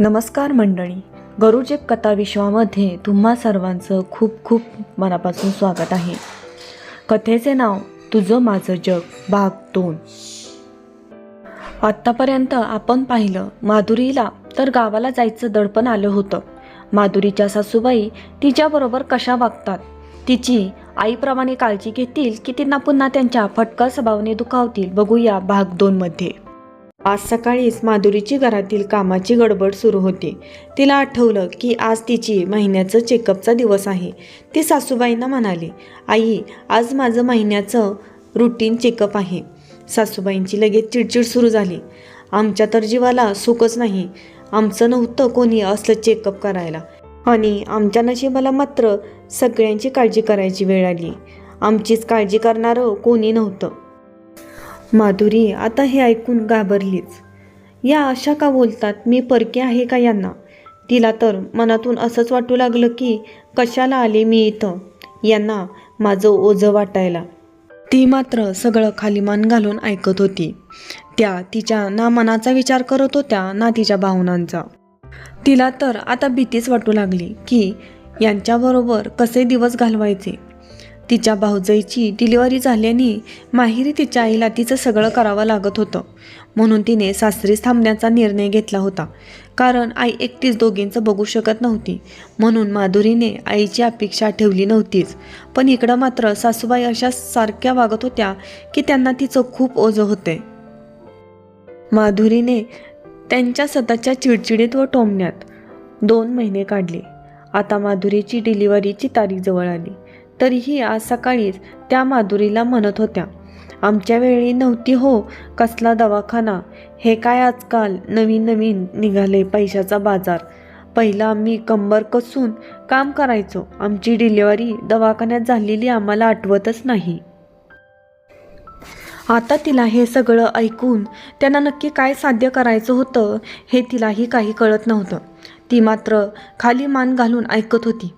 नमस्कार मंडळी. गरुजेप कथा विश्वामध्ये तुम्हा सर्वांचं खूप खूप मनापासून स्वागत आहे. कथेचे नाव तुझं माझं जग भाग दोन आत्तापर्यंत आपण पाहिलं माधुरीला तर गावाला जायचं दडपण आलं होतं. माधुरीच्या सासूबाई तिच्याबरोबर कशा वागतात? तिची आईप्रमाणे काळजी घेतील की तिना पुन्हा त्यांच्या फटका स्वभावने दुखावतील? बघूया भाग दोनमध्ये. आज सकाळीच माधुरीची घरातील कामाची गडबड सुरू होती. तिला आठवलं की आज तिची महिन्याचं चेकअपचा दिवस आहे. ती सासूबाईंना म्हणाली आई आज माझं महिन्याचं रुटीन चेकअप आहे. सासूबाईंची लगेच चिडचिड सुरू झाली. आमच्या तर जीवाला सुखच नाही. आमचं नव्हतं कोणी असलं चेकअप करायला. आणि आमच्या नशिबाला मात्र सगळ्यांची काळजी करायची वेळ आली. आमचीच काळजी करणारं कोणी नव्हतं. माधुरी आता हे ऐकून घाबरलीच. या अशा का बोलतात? मी परके आहे का यांना? तिला तर मनातून असंच वाटू लागलं की कशाला आले मी इथं? यांना माझं ओझं वाटायला. ती मात्र सगळं खालीमान घालून ऐकत होती. त्या तिच्या ना मनाचा विचार करत होत्या ना तिच्या भावनांचा. तिला तर आता भीतीच वाटू लागली की यांच्याबरोबर कसे दिवस घालवायचे? तिच्या भाऊजईची डिलिव्हरी झाल्याने माहेरी तिच्या आईला तिचं सगळं करावं लागत होतं. म्हणून तिने सासरीच थांबण्याचा निर्णय घेतला होता. कारण आई एकटीच दोघींचं बघू शकत नव्हती. म्हणून माधुरीने आईची अपेक्षा ठेवली नव्हतीच. पण इकडं मात्र सासूबाई अशा सारख्या वागत होत्या की त्यांना तिचं खूप ओझं होते. माधुरीने त्यांच्या स्वतःच्या चिडचिडीत व टोमण्यात दोन महिने काढले. आता माधुरीची डिलिव्हरीची तारीख जवळ आली. तरीही आज सकाळीच त्या माधुरीला म्हणत होत्या आमच्या वेळी नव्हती हो कसला दवाखाना. हे काय आजकाल नवीन नवीन निघाले पैशाचा बाजार. पहिला आम्ही कंबर कसून काम करायचो. आमची डिलिव्हरी दवाखान्यात झालेली आम्हाला आठवतच नाही. आता तिला हे सगळं ऐकून त्यांना नक्की काय साध्य करायचं होतं हे तिलाही काही कळत नव्हतं. ती मात्र खाली मान घालून ऐकत होती.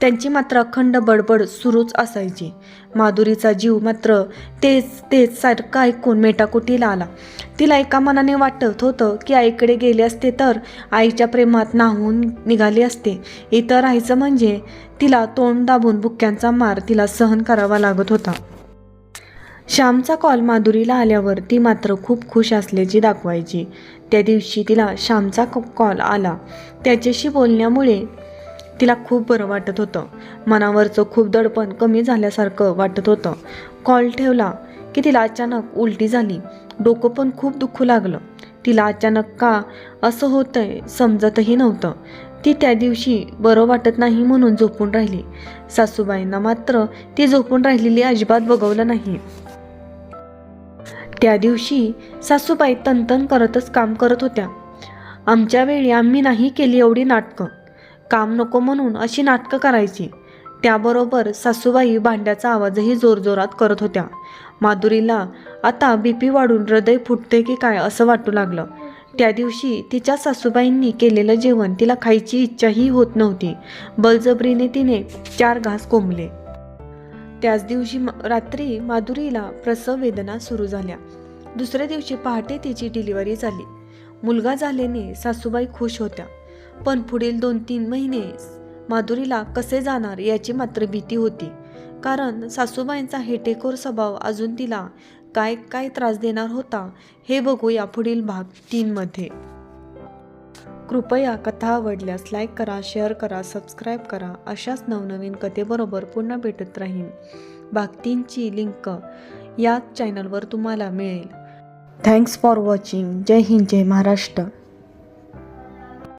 त्यांची मात्र अखंड बडबड सुरूच असायची. माधुरीचा जीव मात्र तेच तेच सारखा ऐकून मेटाकुटीला आला. तिला एका मनाने वाटत होतं की आईकडे गेले असते तर आईच्या प्रेमात नाहून निघाली असते. इतर राहायचं म्हणजे तिला तोंड दाबून बुक्क्यांचा मार तिला सहन करावा लागत होता. श्यामचा कॉल माधुरीला आल्यावर ती मात्र खूप खुश असल्याची दाखवायची. त्या दिवशी तिला श्यामचा कॉल आला. त्याच्याशी बोलण्यामुळे तिला खूप बरं वाटत होतं. मनावरचं खूप दडपण कमी झाल्यासारखं वाटत होतं. कॉल ठेवला की तिला अचानक उलटी झाली. डोकं पण खूप दुखू लागलं. तिला अचानक का असं होतंय समजतही नव्हतं. ती त्या दिवशी बरं वाटत नाही म्हणून झोपून राहिली. सासूबाईंना मात्र ती झोपून राहिलेली अजिबात बघवलं नाही. त्या दिवशी सासूबाई तनतन करतच काम करत होत्या. आमच्या वेळी आम्ही नाही केली एवढी नाटकं. काम नको म्हणून अशी नाटकं करायची. त्याबरोबर सासूबाई भांड्याचा आवाजही जोरजोरात करत होत्या. माधुरीला आता बीपी वाढून हृदय फुटते की काय असं वाटू लागलं. त्या दिवशी तिच्या सासूबाईंनी केलेलं जेवण तिला खायची इच्छाही होत नव्हती. बळजबरीने तिने चार घास कोंबले. त्याच दिवशी म- रात्री माधुरीला प्रसव वेदना सुरू झाल्या. दुसऱ्या दिवशी पहाटे तिची डिलिव्हरी झाली. मुलगा झाल्याने सासूबाई खुश होत्या. पण पुढील दोन तीन महिने माधुरीला कसे जाणार याची मात्र भीती होती. कारण सासूबाईंचा हेटेखोर स्वभाव अजून तिला काय काय त्रास देणार होता हे बघूया पुढील भाग तीनमध्ये. कृपया कथा आवडल्यास लाईक करा शेअर करा सबस्क्राईब करा. अशाच नवनवीन कथेबरोबर पुन्हा भेटत राहीन. भाग तीनची लिंक याच चॅनलवर तुम्हाला मिळेल. थँक्स फॉर वॉचिंग जय हिंद जय महाराष्ट्र.